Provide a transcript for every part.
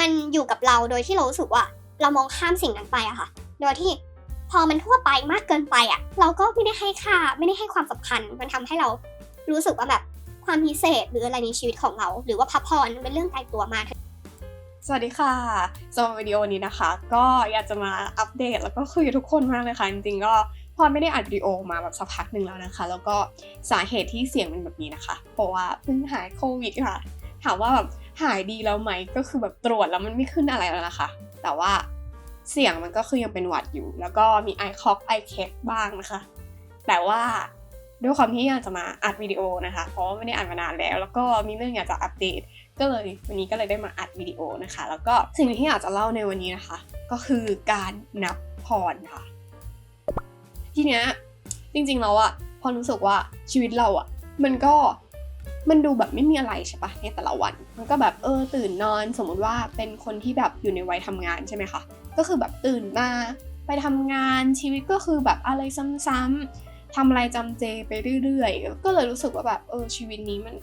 มันอยู่กับเราโดยที่เรารู้สึกว่า เรามองข้ามสิ่งนั้นไปอะค่ะ โดยที่พอมันทั่วไปมากเกินไปอะเราก็ไม่ได้ให้ค่าไม่ได้ให้ความสำคัญ มันทำให้เรารู้สึกว่าแบบความพิเศษหรืออะไรในชีวิตของเรา หรือว่าพักผ่อนเป็นเรื่องไกลตัวมากสวัสดีค่ะสำหรับวิดีโอนี้นะคะ ก็อยากจะมาอัปเดตแล้วก็คุยกับทุกคนมากเลยค่ะ จริงๆก็พอไม่ได้อัดวิดีโอมาแบบสักพักหนึ่งแล้วนะคะ แล้วก็สาเหตุที่เสียงเป็นแบบนี้นะคะ เพราะว่าเพิ่งหายโควิดค่ะ ถามว่าแบบหายดีแล้วไหมก็คือแบบตรวจแล้วมันไม่ขึ้นอะไรแล้วนะคะ แต่ว่าเสียงมันก็คือยังเป็นหวัดอยู่ แล้วก็มีไอคอกไอเคกบ้างนะคะ แต่ว่าด้วยความที่อยากจะมาอัดวิดีโอนะคะ เพราะว่าไม่ได้อัดมานานแล้ว แล้วก็มีเรื่องอยากจะอัปเดต ก็เลยวันนี้ก็เลยได้มาอัดวิดีโอนะคะ แล้วก็สิ่งที่อยากจะเล่าในวันนี้นะคะ ก็คือการนับพรค่ะ ทีเนี้ยจริงๆแล้วอะพอรู้สึกว่าชีวิตเราอะมันก็ มันดูแบบไม่มีอะไรใช่ปะในแต่ละวัน มันก็แบบเออตื่นนอนสมมุติว่าเป็นคนที่แบบอยู่ในวัยทำงานใช่ไหมคะ ก็คือแบบตื่นมาไปทำงานชีวิตก็คือแบบอะไรซ้ำๆทำอะไรจำเจไปเรื่อยๆ ก็เลยรู้สึกว่าแบบเออชีวิตนี้มัน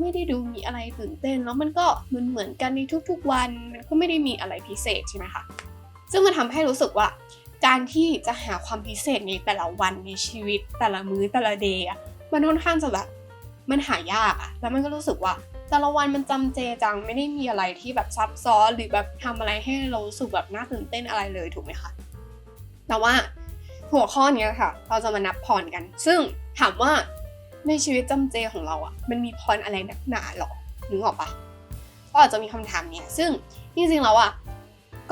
ไม่ได้ดูมีอะไรตื่นเต้น แล้วมันก็เหมือนเหมือนกันในทุกๆวัน มันก็ไม่ได้มีอะไรพิเศษใช่ไหมคะ ซึ่งมันทำให้รู้สึกว่าการที่จะหาความพิเศษในแต่ละวันในชีวิตแต่ละมื้อแต่ละเดย์อะมันค่อนข้างจะแบบ มันหายากอะแล้วมันก็รู้สึกว่าแต่ละวันมันจำเจจังไม่ได้มีอะไรที่แบบซับซ้อนหรือแบบทำอะไรให้เรารู้สึกแบบน่าตื่นเต้นอะไรเลยถูกไหมคะแต่ว่าหัวข้อนี้ค่ะ เราจะมานับพรกัน ซึ่งถามว่าในชีวิตจำเจของเราอะมันมีพรอะไรหนักหนาหรอนึกออกปะก็อาจจะมีคำถามเนี้ยซึ่งจริงๆแล้วอะ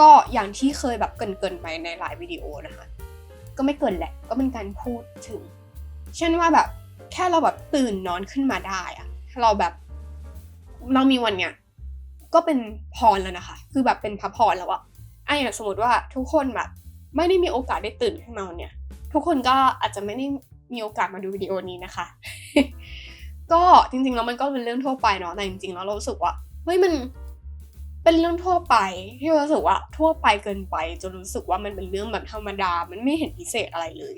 ก็อย่างที่เคยแบบเกินๆไปในหลายวิดีโอนะคะ ก็ไม่เกินแหละก็เป็นการพูดถึง เช่นว่าแบบ แค่เราแบบตื่นนอนขึ้นมาได้อะเราแบบ เรามีวันเนี้ยก็เป็นพรแล้วนะคะ คือแบบเป็นพระพรแล้วอะไอ้อย่างสมมติว่าทุกคนแบบ ไม่ได้มีโอกาสได้ตื่นขึ้นมาวันเนี้ยทุกคนก็อาจจะไม่ได้มีโอกาสมาดูวิดีโอนี้นะคะ ก็จริงๆแล้วมันก็เป็นเรื่องทั่วไปเนาะแต่จริงๆแล้วเรารู้สึกว่าเฮ้ยมันเป็นเรื่องทั่วไปที่เรารู้สึกว่าทั่วไปเกินไปจนรู้สึกว่ามันเป็นเรื่องแบบธรรมดา มันไม่เห็นพิเศษอะไรเลย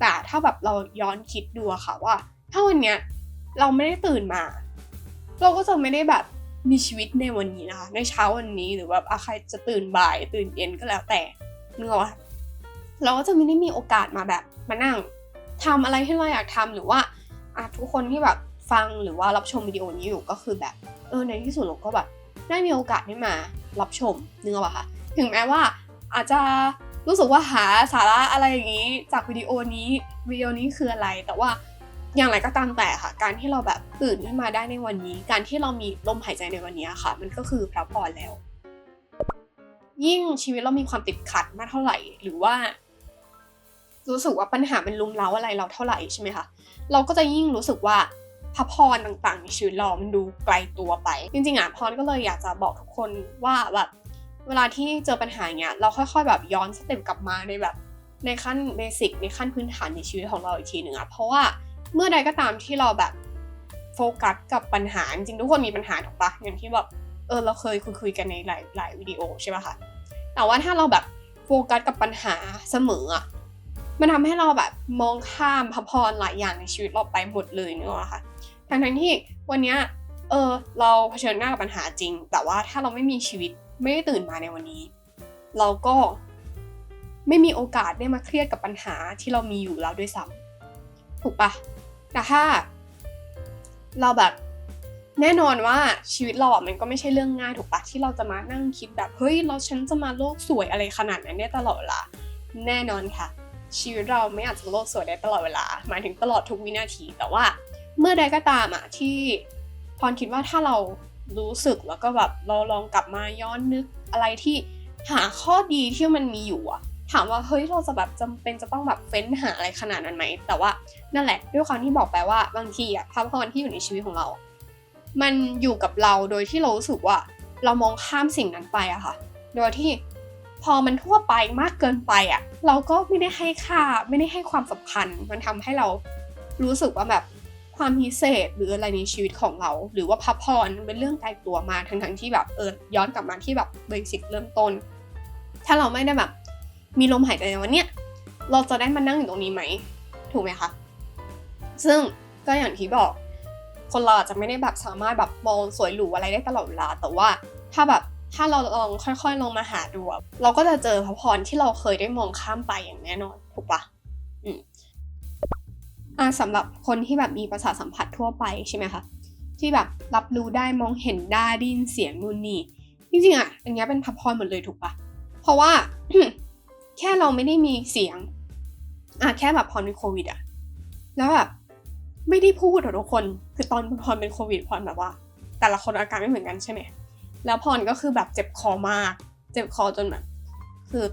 แต่ถ้าแบบเราย้อนคิดดูอะค่ะว่า ถ้าวันเนี้ยเราไม่ได้ตื่นมา เราก็จะไม่ได้แบบมีชีวิตในวันนี้นะคะ ในเช้าวันนี้หรือแบบอะใครจะตื่นบ่าย ตื่นเย็นก็แล้วแต่เนื้อเราก็จะไม่ได้มีโอกาสมาแบบมานั่งทำอะไรที่เราอยากทำหรือว่าอะทุกคนที่แบบฟังหรือว่ารับชมวิดีโอนี้อยู่ก็คือแบบเออในที่สุดเราก็แบบได้มีโอกาสได้มารับชมเนื้ออกปะคะถึงแม้ว่าอาจจะ รู้สึกว่าหาสาระอะไรอย่างนี้ จากวิดีโอนี้วิดีโอนี้คืออะไร แต่ว่าอย่างไรก็ตามแต่ค่ะ การที่เราแบบตื่นขึ้นมาได้ในวันนี้ การที่เรามีลมหายใจในวันนี้ค่ะ มันก็คือพระพรแล้ว ยิ่งชีวิตเรามีความติดขัดมากเท่าไหร่ หรือว่า รู้สึกว่าปัญหาเป็นลุมเล้าอะไรเราเท่าไหร่ใช่ไหมคะเราก็จะยิ่งรู้สึกว่าพระพรต่างๆในชีวิตเรา มันดูไกลตัวไป จริงๆอะพรก็เลยอยากจะบอกทุกคนว่าแบบ เวลาที่เจอปัญหาเนี้ยเราค่อยๆ แบบย้อนสเต็ปกลับมาในแบบในขั้นเบสิกในขั้นพื้นฐานในชีวิตของเราอีกทีหนึ่งอะเพราะว่าเมื่อใดก็ตามที่เราแบบโฟกัสกับปัญหาจริงทุกคนมีปัญหาถูกปะอย่างที่แบบเออเราเคยคุยคุยๆกันในหลายหลายวิดีโอใช่ไหมคะแต่ว่าถ้าเราแบบโฟกัสกับปัญหาเสมออะมันทำให้เราแบบมองข้ามพระพรหลายอย่างในชีวิตเราไปหมดเลยเนอะค่ะทั้งทั้งที่วันเนี้ย เออ เราเผชิญหน้ากับปัญหาจริง แต่ว่าถ้าเราไม่มีชีวิตไม่ได้ตื่นมาในวันนี้ เราก็ไม่มีโอกาสได้มาเครียดกับปัญหาที่เรามีอยู่แล้วด้วยซ้ำถูกปะแต่ถ้า เราแบบแน่นอนว่าชีวิตเราอะมันก็ไม่ใช่เรื่องง่ายถูกปะที่เราจะมานั่งคิดแบบเฮ้ยเราฉันจะมาโลกสวยอะไรขนาดนั้นได้ตลอดเวลาแน่นอนค่ะ ชีวิตเราไม่อาจจะโลกสวยได้ตลอดเวลา หมายถึงตลอดทุกวินาทีแต่ว่า เมื่อใดก็ตามอะที่ พรคิดว่าถ้าเรารู้สึกแล้วก็แบบเราลองกลับมาย้อนนึกอะไรที่หาข้อดีที่มันมีอยู่อะถามว่าเฮ้ยเราจะแบบจำเป็นจะต้องแบบเฟ้นหาอะไรขนาดนั้นไหมแต่ว่านั่นแหละด้วยความที่บอกไปว่าบางทีอะพระพรที่อยู่ในชีวิตของเรา มันอยู่กับเราโดยที่เรารู้สึกว่า เรามองข้ามสิ่งนั้นไปอะค่ะ โดยที่พอมันทั่วไปมากเกินไปอะเราก็ไม่ได้ให้ค่าไม่ได้ให้ความสำคัญ มันทำให้เรารู้สึกว่าแบบ ความพิเศษหรืออะไรในชีวิตของเรา หรือว่าพระพรเป็นเรื่องไกลตัวมาทั้งทั้งๆที่แบบเออย้อนกลับมาที่แบบเบสิกเริ่มต้น ถ้าเราไม่ได้แบบ มีลมหายใจในวันเนี้ยเราจะได้มานั่งอยู่ตรงนี้ไหมถูกไหมคะซึ่งก็อย่างที่บอก คนเราอาจจะไม่ได้แบบสามารถแบบมองสวยหรูอะไรได้ตลอดเวลาแต่ว่าถ้าแบบถ้าเราลองค่อยๆลองมาหาดู เราก็จะเจอพระพรที่เราเคยได้มองข้ามไปอย่างแน่นอน อ่าสำหรับคนที่แบบมีประสาทสัมผัสทั่วไปใช่ไหมคะที่แบบรับรู้ได้มองเห็นได้ได้ยินเสียงนู่นนี่จริงๆอะอันเนี้ยเป็นพระพรหมดเลยถูกปะเพราะว่า แค่เราไม่ได้มีเสียงอะแค่แบบพรเป็นโควิดอะแล้วแบบไม่ได้พูดอะทุกคนคือตอนพรเป็นโควิดพรแบบว่า แต่ละคนอาการไม่เหมือนกันใช่ไหมแล้วพรก็คือแบบเจ็บคอมาก เจ็บคอจนแบบคือ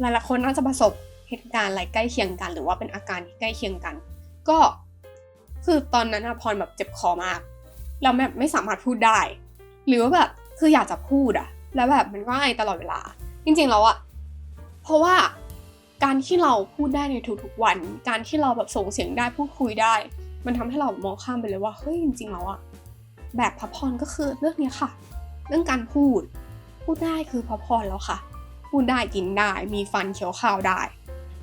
หลายๆคนน่าจะประสบเหตุการณ์อะไรใกล้เคียงกัน หรือว่าเป็นอาการที่ใกล้เคียงกัน ก็คือตอนนั้นอะพรแบบเจ็บคอมากเราแบบไม่สามารถพูดได้ หรือว่าแบบคืออยากจะพูดอะแล้วแบบมันก็ไอตลอดเวลา จริงๆแล้วอะเพราะว่าการที่เราพูดได้ในทุกๆวัน การที่เราแบบส่งเสียงได้พูดคุยได้ มันทำให้เรามองข้ามไปเลยว่าเฮ้ยจริงๆแล้วอะแบบพระพรก็คือเรื่องนี้ค่ะ เรื่องการพูด พูดได้คือพระพรแล้วค่ะ พูดได้กินได้มีฟันเคี้ยวข้าวได้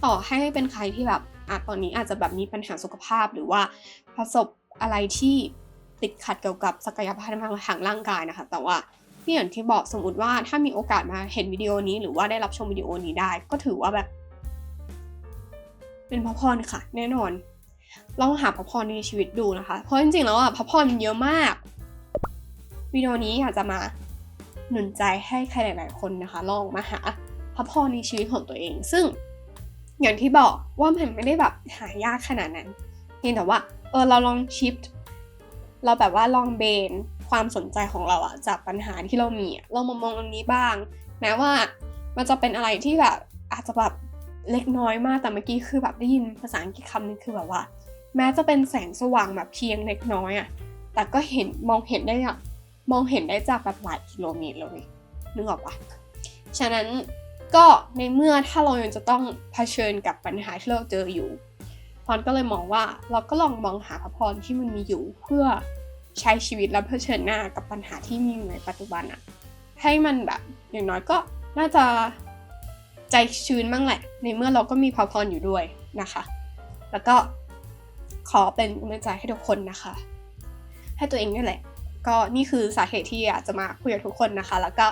ต่อให้เป็นใครที่แบบ อะตอนนี้อาจจะแบบมีปัญหาสุขภาพหรือว่าประสบอะไรที่ติดขัดเกี่ยวกับศักยภาพทางร่างกายนะคะ แต่ว่าที่อย่างที่บอกสมมติว่าถ้ามีโอกาสมาเห็นวิดีโอนี้ หรือว่าได้รับชมวิดีโอนี้ได้ ก็ถือว่าแบบ เป็นพระพรค่ะ แน่นอนลองหาพระพรในชีวิตดูนะคะ เพราะจริงๆแล้วอะพระพรมันเยอะมากวิดีโอนี้อยากจะมาหนุนใจให้ใครหลาย ๆ คนนะคะ ลองมาหาพระพรในชีวิตของตัวเอง ซึ่ง อย่างที่บอกว่ามันไม่ได้แบบหายากขนาดนั้นเพียงแต่ว่าเออเราลองชิปเราแบบว่าลองเบนความสนใจของเราอะจากปัญหาที่เรามีเรามามองอันนี้บ้างแม้ว่ามันจะเป็นอะไรที่แบบอาจจะแบบเล็กน้อยมากแต่เมื่อกี้คือแบบได้ยินภาษาอังกฤษคำนึงคือแบบว่า แม้จะเป็นแสงสว่างแบบเพียงเล็กน้อยอะแต่ก็เห็นมองเห็นได้อะมองเห็นได้จากแบบหลายกิโลเมตรเลยนึกออกปะฉะนั้น ก็ในเมื่อถ้าเรายังจะต้องเผชิญกับปัญหาที่เราเจออยู่พรก็เลยมองว่าเราก็ลองมองหาพระพรที่มันมีอยู่เพื่อใช้ชีวิตและเผชิญหน้ากับปัญหาที่มีอยู่ในปัจจุบันอะให้มันแบบอย่างน้อยก็น่าจะใจชื้นบ้างแหละ ในเมื่อเราก็มีพระพรอยู่ด้วยนะคะ แล้วก็ขอเป็นกำลังใจให้ทุกคนนะคะ ให้ตัวเองนี่แหละ ก็นี่คือสาเหตุที่อยากจะมาคุยกับทุกคนนะคะ แล้วก็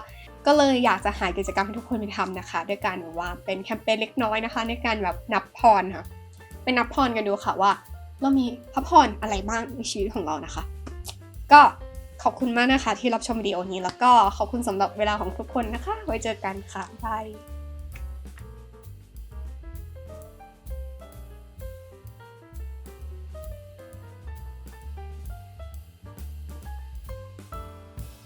ก็เลยอยากจะหากิจกรรมให้ทุกคนไปทำนะคะ ด้วยการแบบว่าเป็นแคมเปญเล็กน้อยนะคะ ในการแบบนับพรค่ะไปนับพรกันดูค่ะว่า เรามีพระพรอะไรบ้างในชีวิตของเรานะคะ ก็ขอบคุณมากนะคะที่รับชมวิดีโอนี้แล้วก็ขอบคุณสำหรับเวลาของทุกคนนะคะ ไว้เจอกันค่ะบาย